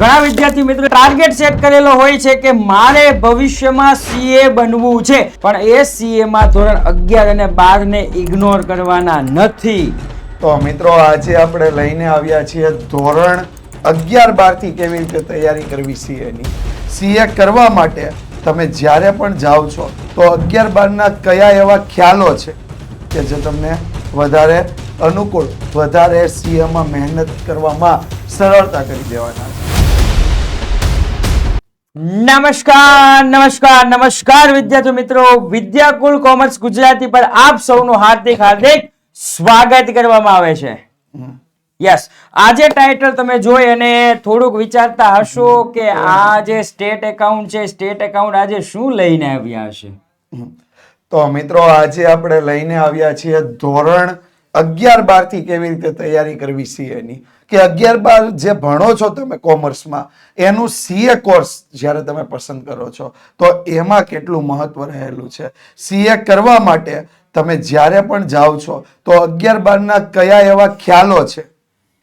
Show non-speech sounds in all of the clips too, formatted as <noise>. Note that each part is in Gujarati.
ઘણા વિદ્યાર્થી મિત્રો ટાર્ગેટ સેટ કરેલો હોય છે કે મારે ભવિષ્યમાં સીએ બનવું છે. પણ એ સીએ માં ધોરણ અગિયાર અને બાર ને ઇગ્નોર કરવાના નથી. તો મિત્રો આજે આપણે લઈને આવ્યા છીએ ધોરણ અગિયાર બારથી કેવી રીતે તૈયારી કરવી સીએની સીએ કરવા માટે તમે જ્યારે પણ જાઓ છો, તો અગિયાર બારના કયા એવા ખ્યાલો છે કે જે તમને વધારે અનુકૂળ, વધારે સીએમાં મહેનત કરવામાં સરળતા કરી દેવાના છે. નમસ્કાર નમસ્કાર નમસ્કાર વિદ્યાર્થી મિત્રો. વિદ્યાકુલ કોમર્સ ગુજરાતી પર આપ સૌનું હાર્દિક હાર્દિક સ્વાગત કરવામાં આવે છે. યસ આજે ટાઇટલ તમે જોઈ અને થોડુંક વિચારતા હશો કે આ જે સ્ટેટ એકાઉન્ટ છે સ્ટેટ એકાઉન્ટ આજે શું લઈને આવ્યા છે? તો મિત્રો આજે આપણે લઈને આવ્યા છીએ ધોરણ અગિયાર બારથી કેવી રીતે તૈયારી કરવી સીએની કે અગિયાર બાર જે ભણો છો તમે કોમર્સમાં, એનું સીએ કોર્સ જ્યારે તમે પસંદ કરો છો, તો એમાં કેટલું મહત્વ રહેલું છે? સીએ કરવા માટે તમે જ્યારે પણ જાઓ છો, તો અગિયાર બારના કયા એવા ખ્યાલો છે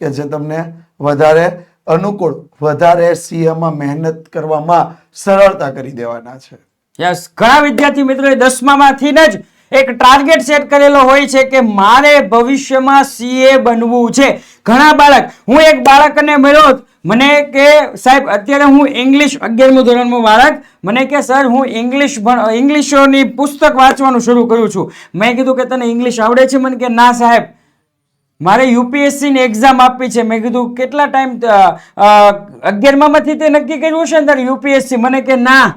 કે જે તમને વધારે અનુકૂળ, વધારે સીએમાં મહેનત કરવામાં સરળતા કરી દેવાના છે? યસ ઘણા વિદ્યાર્થી મિત્રોએ દસમામાંથી જ એક ટાર્ગેટ સેટ કરેલો હોય છે કે મારે ભવિષ્યમાં સીએ બનવું છે. ઘણા બાળક, હું એક બાળકને મળ્યો મને કે, સાહેબ, અત્યારે હું ઇંગ્લિશ અગિયારમું ધોરણનું બાળક, મને કે, સર, હું ઇંગ્લિશ ઇંગ્લિશોની પુસ્તક વાંચવાનું શરૂ કરું છું. મેં કીધું કે, તને ઇંગ્લિશ આવડે છે? મને કે, ના, સાહેબ. મારે યુપીએસસીની એક્ઝામ આપવી છે. મેં કીધું, કેટલા ટાઈમ અગિયારમાંથી તે નક્કી કર્યું છે તારે યુપીએસસી મને કે, ના.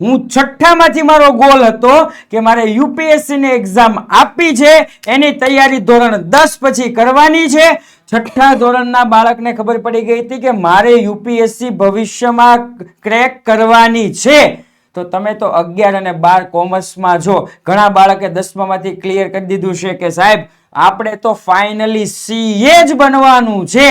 હું છઠ્ઠામાંથી મારો ગોલ હતો કે મારે યુપીએસસી ની એક્ઝામ આપી છે. એની તૈયારી ધોરણ દસ પછી કરવાની છે. છઠ્ઠા ધોરણના બાળકને ખબર પડી ગઈ હતી કે મારે યુપીએસસી ભવિષ્યમાં ક્રેક કરવાની છે. તો તમે તો અગિયાર અને બાર કોમર્સમાં જો ઘણા બાળકે દસમામાંથી ક્લિયર કરી દીધું છે કે સાહેબ, આપણે તો ફાઇનલી સીએ જ બનવાનું છે.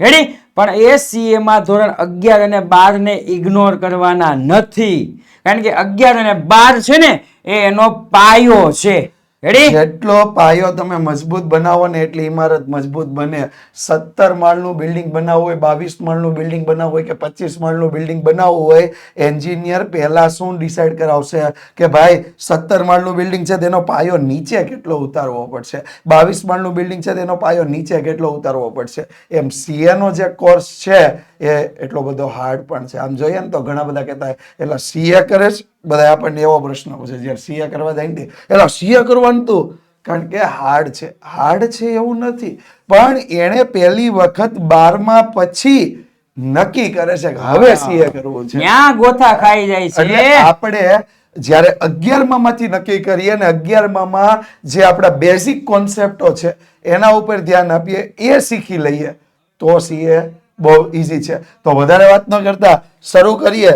રેડી પણ એ સીએમાં ધોરણ અગિયાર અને બારને ઇગ્નોર કરવાના નથી. કારણ કે અગિયાર અને બાર છે ને, એ એનો પાયો છે. રેડી જેટલો પાયો તમે મજબૂત બનાવો ને એટલી ઇમારત મજબૂત બને. સત્તર માળનું બિલ્ડિંગ બનાવવું હોય, બાવીસ માળનું બિલ્ડિંગ બનાવવું હોય કે પચીસ માળનું બિલ્ડિંગ બનાવવું હોય એન્જિનિયર પહેલા શું ડિસાઈડ કરાવશે કે ભાઈ, સત્તર માળનું બિલ્ડિંગ છે તેનો પાયો નીચે કેટલો ઉતારવો પડશે? બાવીસ માળનું બિલ્ડિંગ છે તેનો પાયો નીચે કેટલો ઉતારવો પડશે? એમ સીએ નો જે કોર્સ છે એ એટલો બધો હાર્ડ પણ છે. આમ જોઈએ ને તો ઘણા બધા કહેતા એટલે સીએ કરે છે? બધા આપણને એવો પ્રશ્ન પૂછે જ્યારે સીએ કરવા જાય ને એટલે સીએ કરવાનું તું? કારણ કે હાર્ડ છે. હાર્ડ છે એવું નથી. પણ એણે પહેલી વખત બારમા પછી નક્કી કરે છે કે હવે સીએ કરવું છે. ત્યાં ગોથા ખાઈ જાય એટલે આપણે જ્યારે અગિયારમાં માંથી નક્કી કરીએ ને અગિયારમાં જે આપણા બેઝિક કોન્સેપ્ટો છે એના ઉપર ધ્યાન આપીએ એ શીખી લઈએ. તો સીએ બહુ ઈઝી છે. તો વધારે વાત ન કરતા શરૂ કરીએ.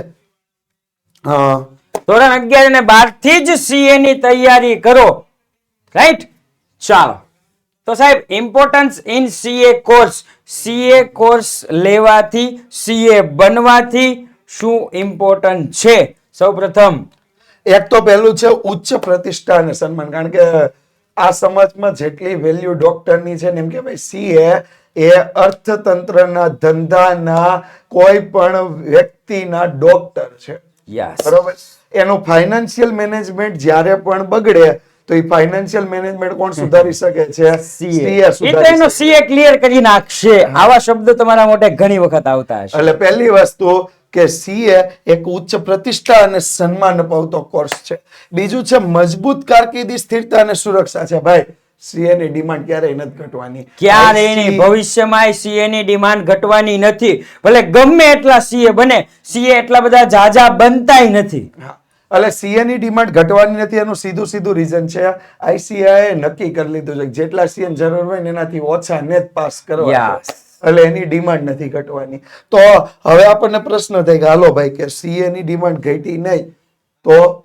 ધોરણ અગિયાર અને બારથી જ સીએ ની તૈયારી કરો. રાઈટ ચાલો. તો સાહેબ importance in CA course CA course લેવાથી સીએ બનવાથી શું ઇમ્પોર્ટન્ટ છે? સૌપ્રથમ. એક તો પહેલું છે ઉચ્ચ પ્રતિષ્ઠા અને સન્માન. કારણ કે આ સમાજમાં જેટલી વેલ્યુ ડોક્ટરની છે ને એમ કે ભાઈ સીએ એ અર્થતંત્રના ધંધાના કોઈ પણ વ્યક્તિના ડોક્ટર છે. બરોબર? એનું ફાઇનાન્શિયલ મેનેજમેન્ટ જ્યારે પણ બગડે તો એ ફાઇનાન્શિયલ મેનેજમેન્ટ કોણ સુધારી શકે છે? સીએ સુધારી એનો સીએ ક્લિયર કરી નાખશે. આવા શબ્દ તમારા મોટે ઘણી વખત આવતા હશે. એટલે પહેલી વસ્તુ કે સીએ એક ઉચ્ચ પ્રતિષ્ઠા અને સન્માન અપાવતો કોર્સ છે. બીજું છે મજબૂત કારકિર્દી સ્થિરતા અને સુરક્ષા છે. ભાઈ સીએ ની ડિમાન્ડ ક્યારેય નથી ઘટવાની. ક્યારે નહીં. ભવિષ્યમાં સીએ ની ડિમાન્ડ ઘટવાની નથી. ભલે ગમે એટલા સીએ બને સીએ એટલા બધા જાજા બનતાય નથી. એટલે સીએ ની ડિમાન્ડ ઘટવાની નથી એનું સીધું સીધું રીઝન છે. આઈસીઆઈ નક્કી કરી લીધું છે જેટલા સીએ જરૂર હોય ને એનાથી ઓછા ને જ પાસ કરવા. એટલે એની ડિમાન્ડ નથી ઘટવાની. તો હવે આપણને પ્રશ્ન થાય કે હાલો ભાઈ કે સીએ ની ડિમાન્ડ ઘટી નહીં તો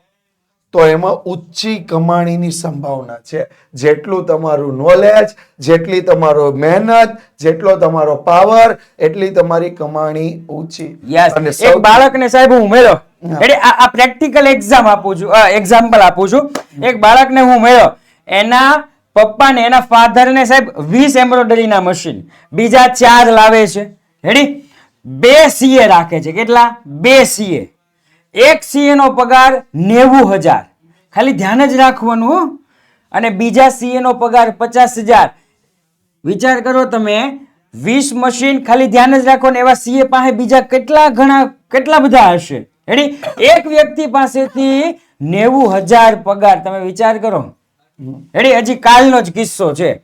તો એમાં ઊંચી કમાણીની સંભાવના છે. જેટલું તમારું નોલેજ જેટલી તમારો મહેનત જેટલો તમારો પાવર એટલી તમારી કમાણી ઊંચી. અને એક બાળકને સાહેબ હું ઉમેરો. એટલે આ પ્રેક્ટિકલ એક્ઝામ આપું છું. એક્ઝામ્પલ આપું છું. એક બાળકને હું મેળો એના પપ્પાને એના ફાધરને સાહેબ વીસ એમ્બ્રોઇડરીના મશીન બીજા ચાર લાવે છે. રેડી બે સીએ રાખે છે. કેટલા? બે સીએ એક સીએ નો પગાર નેવું હજાર. ખાલી ધ્યાન જ રાખવાનું, અને બીજા સીએ નો પગાર પચાસ હજાર. વિચાર કરો તમે, વીસ મશીન ખાલી ધ્યાન જ રાખો ને એવા સીએ પાસે બીજા કેટલા ઘણા, કેટલા બધા હશે? રેડી એક વ્યક્તિ પાસેથી નેવું હજાર પગાર. તમે વિચાર કરો. રેડી હજી કાલનો જ કિસ્સો છે.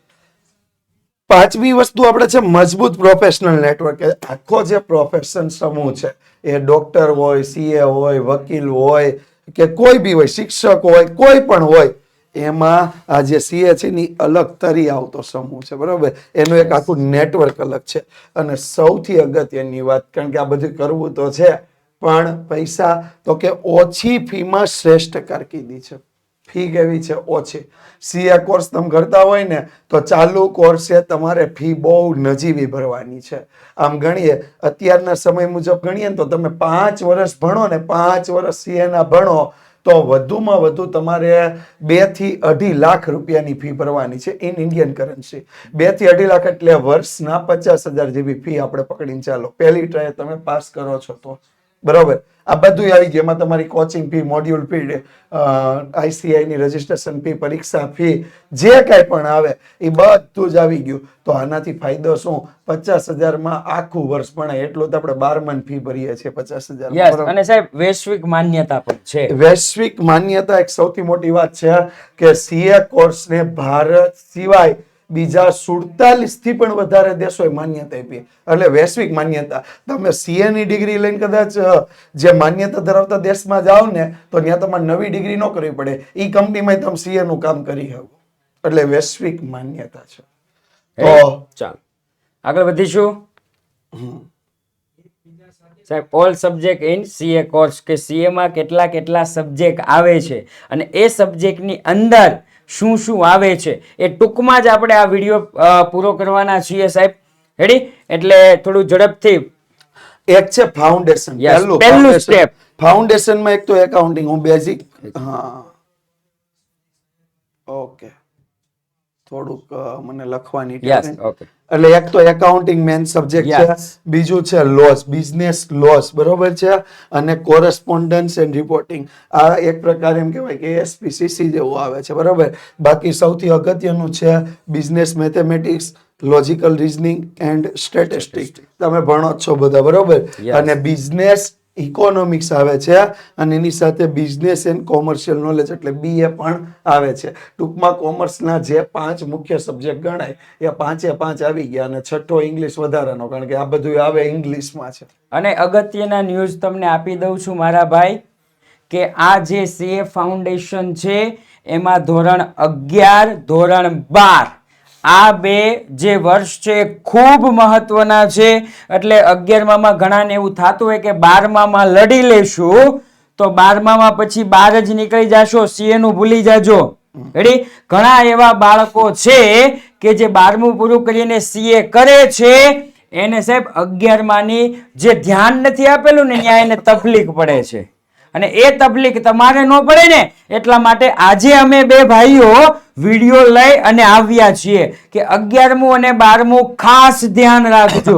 પાંચમી વસ્તુ આપણે છે મજબૂત પ્રોફેશનલ નેટવર્ક આખો જે પ્રોફેશન સમૂહ છે, એ ડોક્ટર હોય સીએ હોય, વકીલ હોય, કે કોઈ બી હોય, શિક્ષક હોય, કોઈ પણ હોય, એમાં આ જે સીએ છે ની અલગ તરી આવતો સમૂહ છે, બરાબર? એનું એક આખું નેટવર્ક અલગ છે. અને સૌથી અગત્યની વાત, કારણ કે આ બધું કરવું તો છે, પણ પૈસા તો કે ઓછી ફીમાં શ્રેષ્ઠ કારકિર્દી છે. ફી કેવી છે ઓછી. સીએ કોર્સ તમે કરતા હોય ને, તો ચાલુ કોર્સે તમારે ફી બહુ નજીવી ભરવાની છે. આમ ગણીએ, અત્યારના સમય મુજબ ગણીએ ને તો તમે પાંચ વર્ષ ભણો ને પાંચ વર્ષ સીએ ના ભણો, તો વધુમાં વધુ તમારે બેથી અઢી લાખ રૂપિયાની ફી ભરવાની છે ઇન ઇન્ડિયન કરન્સી. બેથી અઢી લાખ એટલે વર્ષના પચાસ હજાર જેવી ફી આપણે પકડીને ચાલો. પહેલી ટ્રાય તમે પાસ કરો છો તો. બરોબર. આ બધું આવી ગયું. એમાં તમારી કોચિંગ ફી મોડ્યુલ ફી આઈસીઆઈની રજીસ્ટ્રેશન ફી પરીક્ષા ફી જે કાંઈ પણ આવે એ બધું જ આવી ગયું. તો આનાથી ફાયદો શું? પચાસ હજારમાં આખું વર્ષ ભણાય. એટલું તો આપણે બાર મન ફી ભરીએ છીએ પચાસ હજાર અને સાહેબ વૈશ્વિક માન્યતા પણ છે. વૈશ્વિક માન્યતા એક સૌથી મોટી વાત છે કે સીએ કોર્સને ભારત સિવાય બીજા સુડતાલીસથી પણ વધારે દેશોએ માન્યતા આપી. એટલે વૈશ્વિક માન્યતા. તમે સીએ ની ડિગ્રી લઈને કદાચ જે માન્યતા ધરાવતા દેશમાં જાઓ ને તો ત્યાં તમારે નવી ડિગ્રી ન કરવી પડે. એ કંપનીમાં તમે સીએ નું કામ કરી શકો એટલે વૈશ્વિક માન્યતા છે. તો ચાલ. આગળ વધીશું. સાહેબ all subject in CA course કે સીએ માં કેટલા કેટલા સબ્જેક્ટ આવે છે? અને એ સબ્જેક્ટની અંદર શું શું આવે છે એ ટૂંકમાં જ આપણે આ વીડિયો પૂરો કરવાના છીએ સાહેબ. રેડી એટલે થોડું ઝડપથી. એક છે ફાઉન્ડેશન પહેલું સ્ટેપ ફાઉન્ડેશનમાં એક તો એકાઉન્ટિંગ હું બેઝિક હા ઓકે થોડુંક મને લખવાની એટલે એક તો એકાઉન્ટિંગ મેન સબ્જેક્ટ છે બીજું છે લોસ બિઝનેસ લોસ બરોબર છે? અને કોરસ્પોન્ડન્સ એન્ડ રિપોર્ટિંગ આ એક પ્રકાર એમ કહેવાય કે એસપીસીસી જેવું આવે છે બરોબર? બાકી સૌથી અગત્યનું છે business mathematics logical reasoning and statistic તમે ભણો છો બધા બરોબર? અને બિઝનેસ ઇકોનોમિક્સ આવે છે અને એની સાથે બિઝનેસ એન્ડ કોમર્શિયલ નોલેજ એટલે બીએ પણ આવે છે. ટૂંકમાં કોમર્સના જે પાંચ મુખ્ય સબ્જેક્ટ ગણાય, એ પાંચે પાંચ આવી ગયા અને છઠ્ઠો ઇંગ્લિશ વધારાનો, કારણ કે આ બધું આવે ઇંગ્લિશમાં છે. અને અગત્યના ન્યૂઝ તમને આપી દઉં છું મારા ભાઈ, કે આ જે સીએ ફાઉન્ડેશન છે, એમાં ધોરણ અગિયાર, ધોરણ બાર આ બે જે વર્ષ છે ખૂબ મહત્વના છે. એટલે અગિયારમામાં ઘણાને એવું થતું હોય કે બારમામાં લડી લેશું, તો બારમામાં પછી બાર જ નીકળી જાશો સીએ નું ભૂલી જાજો. રેડી ઘણા એવા બાળકો છે કે જે બારમું પૂરું કરીને સીએ કરે છે, એને સાહેબ અગિયારમાની જે ધ્યાન નથી આપેલું ને ત્યાં એને તકલીફ પડે છે. અને એ તકલીફ તમારે ન પડે ને એટલા માટે આજે અમે બે ભાઈઓ વીડિયો લઈ અને આવ્યા છીએ કે અગિયારમું અને બારમું ખાસ ધ્યાન રાખજો.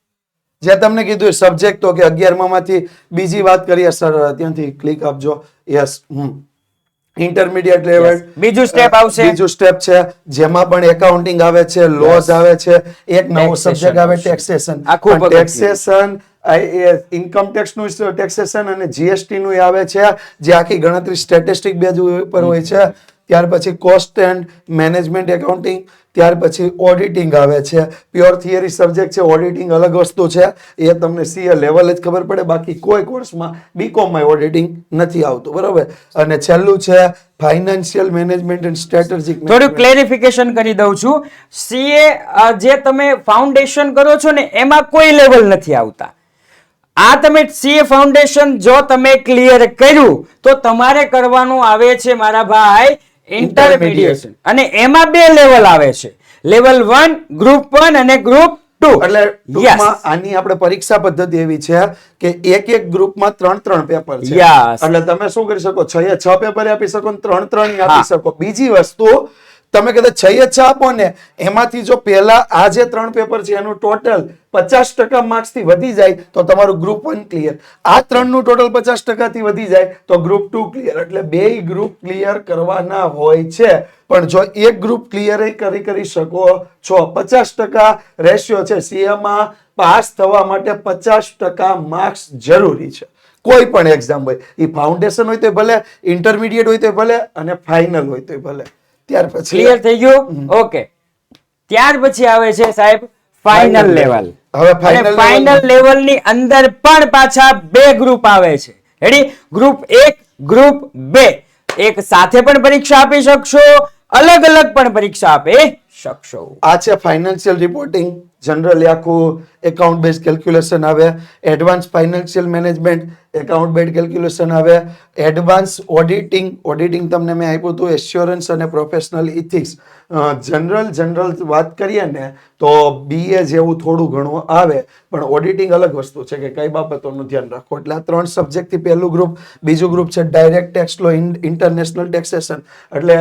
<laughs> જે તમને કીધું સબ્જેક્ટ તો કે અગિયારમામાંથી બીજી વાત કરીએ સર ત્યાંથી ક્લિક આપજો. Yes hmm. ઇન્ટરમીડિયેટ લેવલ બીજું સ્ટેપ આવશે. બીજું સ્ટેપ છે જેમાં પણ એકાઉન્ટિંગ આવે છે લોઝ આવે છે એક નવો સબ્જેક્ટ આવે. ટેક્સેશન આખું ટેક્સેશન ઇન્કમ ટેક્સનું ટેક્સેશન અને જીએસટી નું આવે છે, જે આખી ગણતરી સ્ટેટિસ્ટિક બેઝ ઉપર હોય છે. ત્યાર પછી કોસ્ટ એન્ડ મેનેજમેન્ટ એકાઉન્ટિંગ ત્યાર પછી ઓડિટિંગ આવે છે. પ્યોર થિયરી સબ્જેક્ટ છે ઓડિટિંગ અલગ વસ્તુ છે. એ તમને સીએ લેવલ જ ખબર પડે. બાકી કોઈ કોર્સમાં બીકોમમાં ઓડિટિંગ નથી આવતું, બરાબર? અને છેલ્લું છે ફાઇનાન્શિયલ મેનેજમેન્ટ એન્ડ સ્ટ્રેટેજિક થોડું ક્લેરિફિકેશન કરી દઉં છું. સીએ જે તમે ફાઉન્ડેશન કરો છો ને, એમાં કોઈ લેવલ નથી આવતા. આ તમે સીએ ફાઉન્ડેશન જો તમે ક્લિયર કર્યું તો તમારે કરવાનું આવે છે મારા ભાઈ ઇન્ટરમીડિયેશન અને એમાં બે લેવલ આવે છે. લેવલ વન ગ્રુપ વન અને ગ્રુપ ટુ. એટલે ટૂંકમાં આની આપણે પરીક્ષા પદ્ધતિ એવી છે કે એક એક ગ્રુપમાં ત્રણ ત્રણ પેપર છે. એટલે તમે શું કરી શકો? છ એ છ પેપર આપી શકો ને ત્રણ ત્રણ આપી શકો. બીજી વસ્તુ તમે કદાચ છ એ છ આપો ને એમાંથી જો પહેલા આ જે ત્રણ પેપર છે એનું ટોટલ પચાસ ટકા માર્ક્સથી વધી જાય તો તમારું ગ્રુપ વન ક્લિયર આ ત્રણનું ટોટલ પચાસ ટકાથી વધી જાય તો ગ્રુપ ટુ ક્લિયર એટલે બે ગ્રુપ ક્લિયર કરવાના હોય છે. પણ જો એક ગ્રુપ ક્લિયર કરી કરી શકો છો. પચાસ ટકા રેશિયો છે. સીએમાં પાસ થવા માટે પચાસ ટકા માર્ક્સ જરૂરી છે. કોઈ પણ એક્ઝામ હોય. એ ફાઉન્ડેશન હોય તો ભલે ઇન્ટરમીડિયેટ હોય તો ભલે અને ફાઇનલ હોય તો ભલે. ત્યાર પછી ક્લિયર થઈ ગયું? ઓકે ત્યાર પછી આવે છે સાહેબ ફાઇનલ લેવલ હવે ફાઇનલ લેવલની અંદર પણ પાછા બે ગ્રુપ આવે છે. રેડી ગ્રુપ એક ગ્રુપ બે. એક સાથે પણ પરીક્ષા આપી શકશો અલગ અલગ પણ પરીક્ષા આપી. શકશો. આ છે ફાઇનાન્શિયલ રિપોર્ટિંગ જનરલી આખું એકાઉન્ટ બેઝ કેલ્ક્યુલેશન આવે. Advance financial management account base calculation આવે. એડવાન્સ ઓડિટિંગ ઓડિટિંગ તમને મેં આપ્યું હતું એશ્યોરન્સ અને પ્રોફેશનલ ઇથિક્સ જનરલ જનરલ વાત કરીએ ને, તો બીએ જેવું થોડું ઘણું આવે, પણ ઓડિટિંગ અલગ વસ્તુ છે કે કઈ બાબતોનું ધ્યાન રાખો. એટલે આ ત્રણ સબ્જેક્ટથી પહેલું ગ્રુપ બીજું ગ્રુપ છે direct tax law international taxation એટલે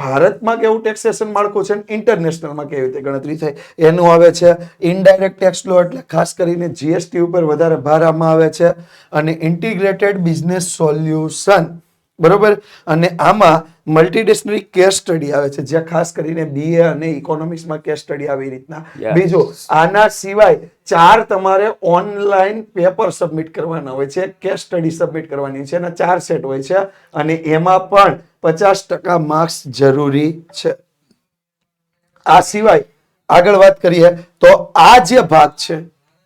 ભારતમાં કેવું ટેક્સેશન માળખું છે ઇન્ટરનેશનલમાં કેવી રીતે ગણતરી થાય એનું આવે છે. ઇનડાયરેક્ટ ટેક્સ લો એટલે ખાસ કરીને જીએસટી ઉપર વધારે ભાર આમાં આવે છે. અને ઇન્ટિગ્રેટેડ બિઝનેસ સોલ્યુશન બરોબર? અને આમાં મલ્ટીડિસ્ટ્રિક્ટ કેસ સ્ટડી આવે છે જ્યાં ખાસ કરીને બીએ અને ઇકોનોમિક્સમાં કેસ સ્ટડી આવી રીતના. બીજો બીજું આના સિવાય ચાર તમારે ઓનલાઈન પેપર સબમિટ કરવાના હોય છે કેસ સ્ટડી સબમિટ કરવાની છે એના ચાર સેટ હોય છે. અને એમાં પણ પચાસ ટકા માર્ક્સ જરૂરી છે. આ સિવાય આગળ વાત કરીએ તો આ જે ભાગ છે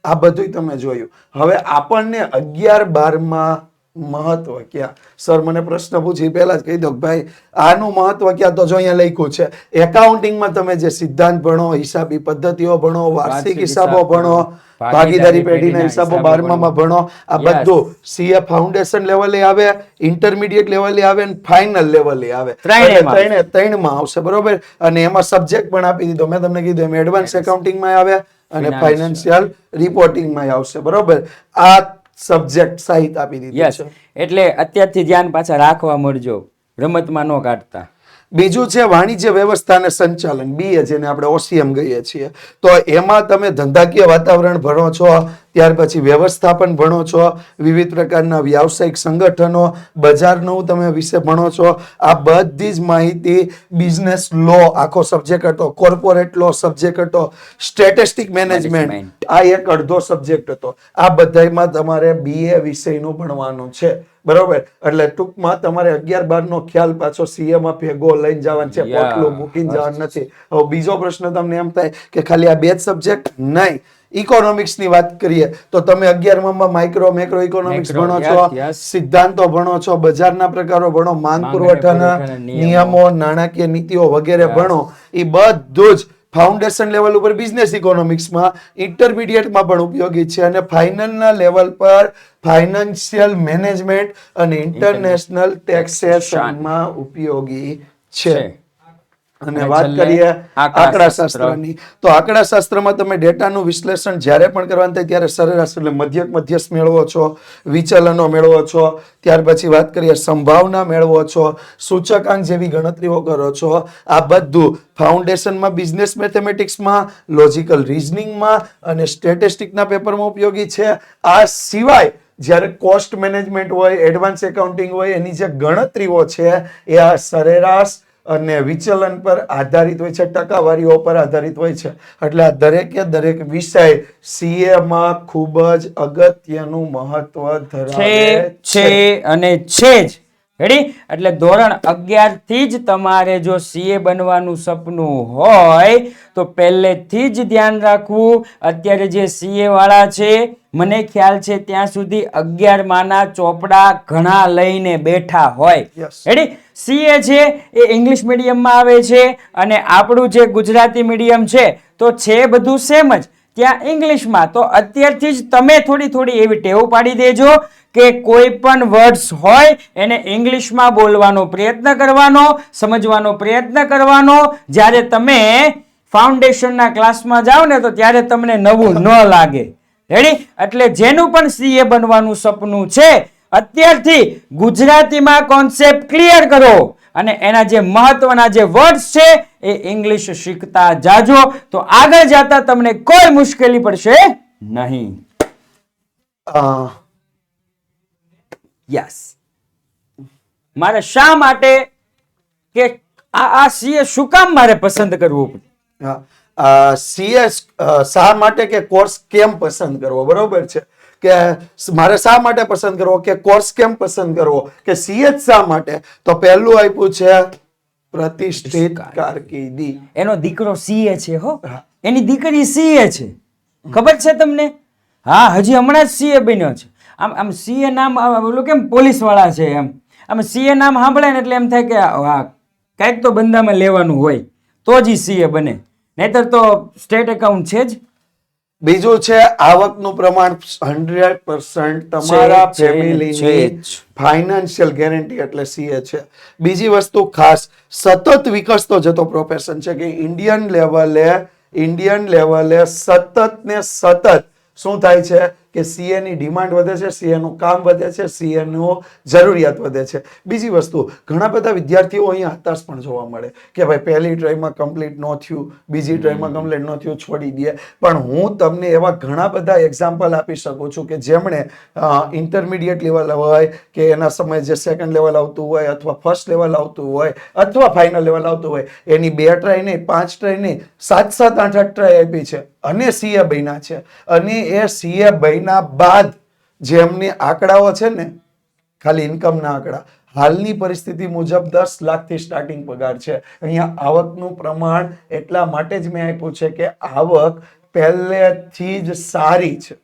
આ બધું તમે જોયું. હવે આપણને અગિયાર બારમાં મહત્વ ક્યાં? સર મને પ્રશ્ન પૂછી પહેલા જ કહી દો કે ભાઈ આનું મહત્વ ક્યાં? તો જો અહીંયા લખ્યું છે એકાઉન્ટિંગમાં તમે જે સિદ્ધાંત ભણો હિસાબી પદ્ધતિઓ ભણો વાર્ષિક હિસાબો ભણો, ભાગીદારી પેઢીના હિસાબો બારમામાં ભણો. આ બધું સીએ ફાઉન્ડેશન લેવલે આવે ઇન્ટરમીડિયેટ લેવલે આવે અને ફાઇનલ લેવલે આવે. ત્રણે ત્રણમાં આવશે બરોબર? અને એમાં સબ્જેક્ટ પણ આપી દીધો. મેં તમને કીધું એમ એડવાન્સ એકાઉન્ટિંગમાં આવે અને. ફાઇનાન્શિયલ રિપોર્ટિંગમાં આવશે બરોબર? આ સબ્જેક્ટ સાહિત આપી દીધું છે. એટલે અત્યારથી ધ્યાન પાછા રાખવા મળજો. રમતમાં ન કાઢતા. બીજું છે વાણિજ્ય વ્યવસ્થા અને સંચાલન બીએ જેને આપણે ઓસીએમ કહીએ છીએ. તો એમાં તમે ધંધાકીય વાતાવરણ ભણો છો ત્યાર પછી વ્યવસ્થાપન ભણો છો વિવિધ પ્રકારના વ્યાવસાયિક સંગઠનો બજારનું તમે વિશે ભણો છો આ બધી જ માહિતી બિઝનેસ લો આખો સબ્જેક્ટ હતો કોર્પોરેટ લો સબ્જેક્ટ હતો સ્ટેટિસ્ટિક મેનેજમેન્ટ આ એક અડધો સબ્જેક્ટ હતો. આ બધામાં તમારે બીએ વિષયનું ભણવાનું છે. બરોબર? એટલે ટૂંકમાં તમારે અગિયાર બાર નો ખ્યાલ પાછો સીએ માં ભેગો લઈને જવાનું છે. પોટલું મૂકીને જવાનું નથી. હવે બીજો પ્રશ્ન તમને એમ થાય કે ખાલી આ બે જ સબ્જેક્ટ નહીં. ઇકોનોમિક્સની વાત કરીએ તો તમે અગિયારમાં માઇક્રો મેક્રો ઇકોનોમિક્સ ભણો છો સિદ્ધાંતો ભણો છો બજારના પ્રકારો ભણો માંગ પુરવઠાના નિયમો. નાણાકીય નીતિઓ વગેરે ભણો એ બધું જ ફાઉન્ડેશન લેવલ ઉપર બિઝનેસ ઇકોનોમિક્સમાં ઇન્ટરમીડિયેટમાં પણ ઉપયોગી છે અને ફાઇનલના લેવલ પર ફાઇનાન્શિયલ મેનેજમેન્ટ અને ઇન્ટરનેશનલ ટેક્સેશનમાં ઉપયોગી છે. અને વાત કરીએ આંકડા શાસ્ત્રની તો આંકડાશાસ્ત્રમાં તમે ડેટાનું વિશ્લેષણ જ્યારે પણ કરવાનું થાય ત્યારે સરેરાશ એટલે મધ્યક મધ્યસ્થ મેળવો છો વિચલનો મેળવો છો ત્યાર પછી વાત કરીએ સંભાવના મેળવો છો સૂચકાંક જેવી ગણતરીઓ કરો છો. આ બધું ફાઉન્ડેશનમાં બિઝનેસ મેથેમેટિક્સમાં લોજિકલ રિઝનિંગમાં અને સ્ટેટિસ્ટિકના પેપરમાં ઉપયોગી છે. આ સિવાય જ્યારે કોસ્ટ મેનેજમેન્ટ હોય એડવાન્સ એકાઉન્ટિંગ હોય એની જે ગણતરીઓ છે એ આ સરેરાશ અને વિચલન પર આધારિત હોય છે ટકાવારીઓ પર આધારિત હોય છે. એટલે આ દરેકે દરેક વિષય સીએ માં ખૂબ જ અગત્યનું મહત્વ ધરાવે છે અને છે જ. રેડી એટલે ધોરણ અગિયારથી જ તમારે જો સીએ બનવાનું સપનું હોય તો પહેલેથી જ ધ્યાન રાખવું. અત્યારે જે સીએ વાળા છે મને ખ્યાલ છે ત્યાં સુધી અગિયાર માના ચોપડા ઘણા લઈને બેઠા હોય. રેડી સીએ છે એ ઇંગ્લિશ મીડિયમમાં આવે છે અને આપણું જે ગુજરાતી મીડિયમ છે તો છે બધું સેમ જ. ત્યાં ઇંગ્લિશમાં તો અત્યારથી જ તમે થોડી થોડી એવી ટેવ પાડી દેજો કે કોઈ પણ વર્ડ્સ હોય એને ઇંગ્લિશમાં બોલવાનો પ્રયત્ન કરવાનો સમજવાનો પ્રયત્ન કરવાનો. જ્યારે તમે ફાઉન્ડેશનના ક્લાસમાં જાઓ ને તો ત્યારે તમને નવું ન લાગે. રેડી એટલે જેનું પણ સીએ બનવાનું સપનું છે અત્યારથી ગુજરાતીમાં કોન્સેપ્ટ ક્લિયર કરો. અને એના જે મહત્વના જે વર્ડ્સ છે એ ઇંગ્લિશ શીખતા જાજો. તો આગળ જતા તમને કોઈ મુશ્કેલી પડશે નહીં. અ, યસ મારે શા માટે કે આ આ સીએ શું કામ મારે પસંદ કરવું? પડે અ, શા માટે કે કોર્સ કેમ પસંદ કરવો? બરોબર છે. કે મારે શા માટે પસંદ કરવો? કે કોર્સ કેમ પસંદ કરવો? કે સીએચ શા માટે? તો પહેલું આપ્યું છે પ્રતિષ્ઠિત કારકિર્દી. એનો દીકરો સીએ છે હા. એની દીકરી સીએ છે. ખબર છે તમને? હા હજી હમણાં જ સીએ બન્યો છે. આમ આમ સીએ નામ ઓલું કેમ પોલીસવાળા છે એમ? આમ સીએ નામ સાંભળે ને એટલે એમ થાય કે હા કાંઈક તો બંદામાં લેવાનું હોય તો જ સીએ બને. નહીતર તો સ્ટેટ એકાઉન્ટ છે જ. બીજું છે આવકનું પ્રમાણ હંડ્રેડ પર્સન્ટ તમારા ફેમિલીની ફાઇનાન્શિયલ ગેરંટી એટલે સીએ છે. બીજી વસ્તુ ખાસ સતત વિકસતો જતો પ્રોફેશન છે કે ઇન્ડિયન લેવલે ઇન્ડિયન લેવલે સતત ને સતત શું થાય છે? કે સીએની ડિમાન્ડ વધે છે સીએ નું કામ વધે છે સીએ નું જરૂરિયાત વધે છે. બીજી વસ્તુ ઘણા બધા વિદ્યાર્થીઓ અહીંયા હતાશ પણ જોવા મળે કે ભાઈ પહેલી ટ્રાયમાં કમ્પ્લીટ ન થયું બીજી ટ્રાયમાં કમ્પ્લીટ ન થયું છોડી દે. પણ હું તમને એવા ઘણા બધા એક્ઝામ્પલ આપી શકું છું કે જેમણે ઇન્ટરમીડિયેટ લેવલ હોય કે એના સમયે જે સેકન્ડ લેવલ આવતું હોય અથવા ફર્સ્ટ લેવલ આવતું હોય અથવા ફાઇનલ લેવલ આવતું હોય એની બે ટ્રાય નહીં પાંચ ટ્રાય નહીં સાત સાત આઠ આઠ ટ્રાય આપી છે. અને સીએ બન્યા છે. અને એ સીએ બન્યા બાદ જે એમની આંકડાઓ છે ને, ખાલી ઇન્કમના આંકડા, હાલની પરિસ્થિતિ મુજબ દસ લાખથી સ્ટાર્ટિંગ પગાર છે. અહીંયા આવકનું પ્રમાણ એટલા માટે જ મેં આપ્યું છે કે આવક પહેલેથી જ સારી છે.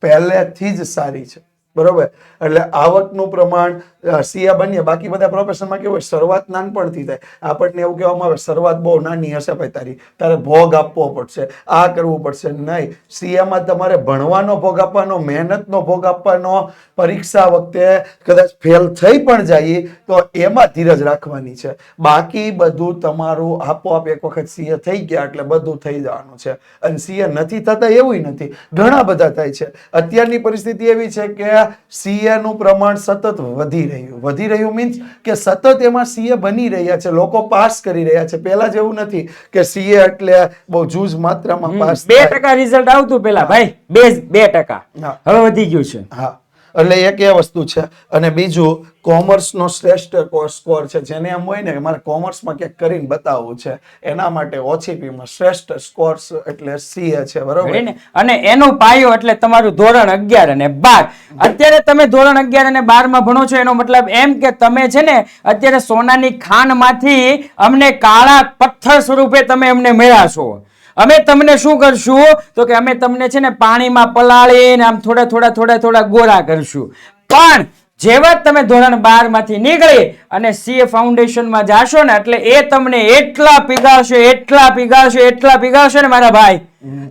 પહેલેથી જ સારી છે. બરોબર? એટલે આવકનું પ્રમાણ સીએ બન્યા. બાકી બધા પ્રોફેશનમાં કેવું હોય, શરૂઆત નાનપણથી થાય. આપણને એવું કહેવામાં આવે, શરૂઆત બહુ નાની હશે ભાઈ તારી. તારે ભોગ આપવો પડશે. આ કરવું પડશે. નહીં. સીએમાં તમારે ભણવાનો ભોગ આપવાનો, મહેનતનો ભોગ આપવાનો, પરીક્ષા વખતે કદાચ ફેલ થઈ પણ જાય, તો એમાં ધીરજ રાખવાની છે. બાકી બધું તમારું આપોઆપ એક વખત સીએ થઈ ગયા એટલે બધું થઈ જવાનું છે. અને સીએ નથી થતા, એવું નથી. ઘણા બધા થાય છે. અત્યારની પરિસ્થિતિ એવી છે કે સીએ નું પ્રમાણ સતત વધી રહ્યું. વધી રહ્યું મીન્સ કે સતત એમાં સીએ બની રહ્યા છે લોકો પાસ કરી રહ્યા છે. પહેલા જેવું નથી કે સીએ એટલે બહુ જૂજ માત્રામાં પાસ બે ટકા રિઝલ્ટ આવતું પેલા ભાઈ બે બે ટકા. હવે વધી ગયું છે. હા. એટલે એક એ વસ્તુ છે. અને બીજું, કોમર્સનો શ્રેષ્ઠ સ્કોર છે. જેને એમ હોય ને મારે કોમર્સમાં ક્યાંક કરીને બતાવવું છે, એના માટે ઓછી ફીમાં શ્રેષ્ઠ સ્કોર્સ એટલે સીએ છે. બરોબર? ને? અને એનો પાયો એટલે તમારું ધોરણ અગિયાર અને બાર. અત્યારે તમે ધોરણ અગિયાર અને બારમાં ભણો છો, એનો મતલબ એમ કે તમે છે ને, અત્યારે સોનાની ખાણમાંથી અમને કાળા પથ્થર સ્વરૂપે તમે અમને મળ્યા છો. અમે તમને શું કરશું? તો કે અમે તમને છે ને પાણીમાં પલાળીને આમ થોડા થોડા થોડા થોડા ગોરા કરશું. પણ જેવા તમે ધોરણ બારમાંથી નીકળી અને સીએ ફાઉન્ડેશનમાં જાશો ને એટલે એ તમને એટલા પીગાડશે એટલા પીગાડશે એટલા પીગાડશે ને મારા ભાઈ.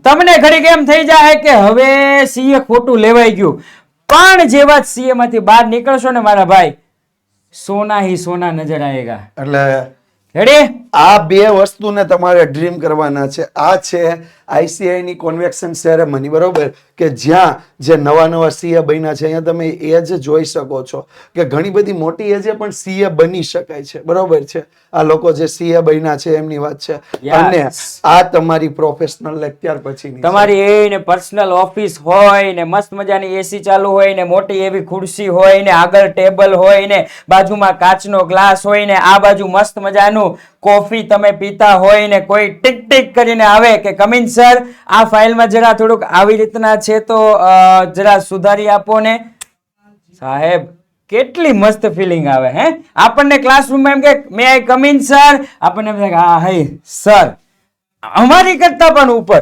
તમને ઘડીક એમ થઈ જાય કે હવે સીએ ખોટું લેવાઈ ગયું. પણ જેવા સીએ માંથી બહાર નીકળશો ને મારા ભાઈ સોના હી સોના નજર આવેગા એટલે રેડી આ બે વસ્તુને તમારે ડ્રીમ કરવાના છે. આ છે આઈસીઆઈ ની કોન્વેક્શન સેરેમની બરોબર? કે જ્યાં જે નવા નવા સીએ બન્યા છે અહીંયા તમે એજ જોઈ શકો છો. કે ઘણી બધી મોટી એજે પણ સીએ બની શકાય છે. બરોબર છે? આ લોકો જે સીએ બન્યા છે એમની વાત છે. અને આ તમારી પ્રોફેશનલ લાઈફ ત્યાર પછીની તમારી એ ને પર્સનલ ઓફિસ હોય ને મસ્ત મજાની એસી ચાલુ હોય ને મોટી એવી ખુરશી હોય ને આગળ ટેબલ હોય ને બાજુમાં કાચનો ગ્લાસ હોય ને આ બાજુ મસ્ત મજાનું કોફી તમે પીતા હોય ને કોઈ ટીક ટીક કરીને આવે કે કમિન સર આ ફાઇલમાં જરા થોડુંક આવી રીતના છે તો જરા સુધારી આપો ને. સાહેબ, કેટલી મસ્ત ફિલિંગ આવે, હે? આપણને ક્લાસરૂમમાં એમ કે મે આઈ કમિન સર આપણને એમ કે, હા હઈ સર અમારી કરતા પણ ઉપર.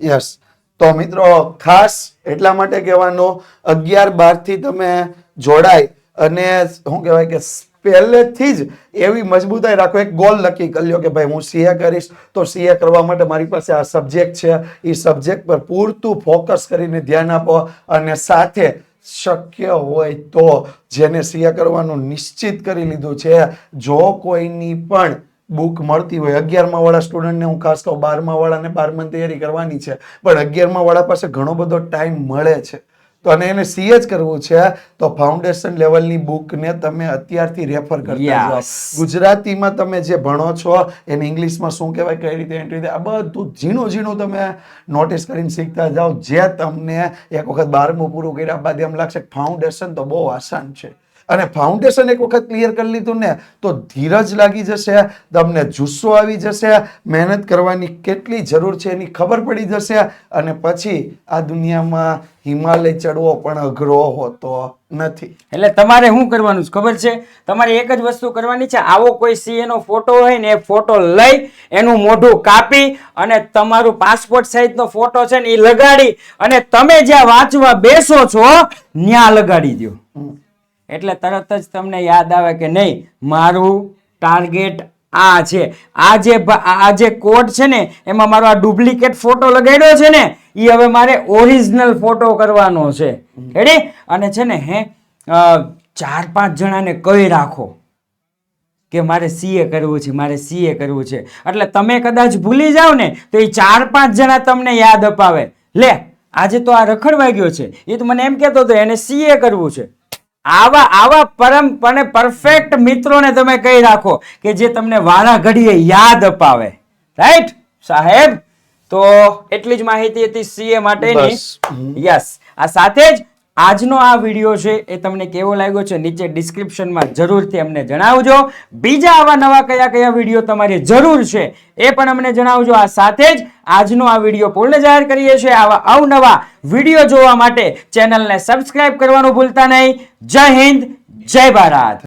યસ તો મિત્રો, ખાસ એટલા માટે કહેવાનું, અગિયાર બારથી તમે જોડાય અને શું કહેવાય કે પહેલેથી જ એવી મજબૂતાઈ રાખો, એક ગોલ નક્કી કરી લો કે ભાઈ હું સીએ કરીશ, તો સીએ કરવા માટે મારી પાસે આ સબ્જેક્ટ છે. એ સબ્જેક્ટ પર પૂરતું ફોકસ કરીને ધ્યાન આપો અને સાથે શક્ય હોય તો જેને સીએ કરવાનું નિશ્ચિત કરી લીધું છે, જો કોઈની પણ બુક મળતી હોય, અગિયારમાં વાળા સ્ટુડન્ટને હું ખાસ કહું, બારમા વાળાને બારમાની તૈયારી કરવાની છે, પણ અગિયારમાં વાળા પાસે ઘણો બધો ટાઈમ મળે છે. તો અને એને સીએ જ કરવું છે તો ફાઉન્ડેશન લેવલની બુકને તમે અત્યારથી રેફર કરતા જાઓ ગુજરાતીમાં તમે જે ભણો છો એને ઇંગ્લિશમાં શું કહેવાય કઈ રીતે એન્ટ્રી આ બધું ઝીણું ઝીણું તમે નોટિસ કરીને શીખતા જાઓ જે તમને એક વખત બારમું પૂરું કર્યા બાદ એમ લાગશે ફાઉન્ડેશન તો બહુ આસાન છે. અને ફાઉન્ડેશન એક વખત ક્લિયર કરી લીધું ને તો ધીરજ લાગી જશે તમને જુસ્સો આવી જશે મહેનત કરવાની કેટલી જરૂર છે એની ખબર પડી જશે અને પછી આ દુનિયામાં હિમાલય ચડવો પણ અઘરો હોતો નથી. એટલે તમારે શું કરવાનું છે? ખબર છે? તમારે એક જ વસ્તુ કરવાની છે આવો કોઈ સીએ નો ફોટો હોય ને એ ફોટો લઈ એનું મોઢું કાપી અને તમારું પાસપોર્ટ સાઇઝનો ફોટો છે ને એ લગાડી અને તમે જ્યાં વાંચવા બેસો છો ત્યાં લગાડી દો એટલે તરત જ તમને યાદ આવે કે નહીં, મારું ટાર્ગેટ આ છે. આ જે આ જે કોડ છે ને, એમાં મારો આ ડુપ્લિકેટ ફોટો લગાડ્યો છે ને એ હવે મારે ઓરિજિનલ ફોટો કરવાનો છે. રેડી અને છે ને હે ચાર પાંચ જણાને કહી રાખો કે મારે સીએ કરવું છે, મારે સીએ કરવું છે. એટલે તમે કદાચ ભૂલી જાઓ ને, તો એ ચાર પાંચ જણા તમને યાદ અપાવે. લે, આજે તો આ રખડ ગયો છે. એ તો મને એમ કહેતો હતો, એને સીએ કરવું છે. આવા આવા પરમ અને પરફેક્ટ મિત્રોને તમે કહી રાખો કે જે તમને વારા ઘડીએ યાદ અપાવે. રાઈટ સાહેબ તો એટલી જ માહિતી હતી સીએ માટેની. યસ આ સાથે જ આજનો આ વીડિયો છે એ તમને કેવો લાગ્યો છે નીચે ડિસ્ક્રિપ્શનમાં જરૂરથી અમને જણાવજો. બીજા આવા નવા કયા કયા વીડિયો તમારી જરૂર છે એ પણ અમને જણાવજો. આ સાથે જ આજનો આ વીડિયો પૂર્ણ જાહેર કરીએ છીએ. આવા અવનવા વીડિયો જોવા માટે ચેનલને સબસ્ક્રાઇબ કરવાનું ભૂલતા નહીં. જય હિન્દ, જય ભારત.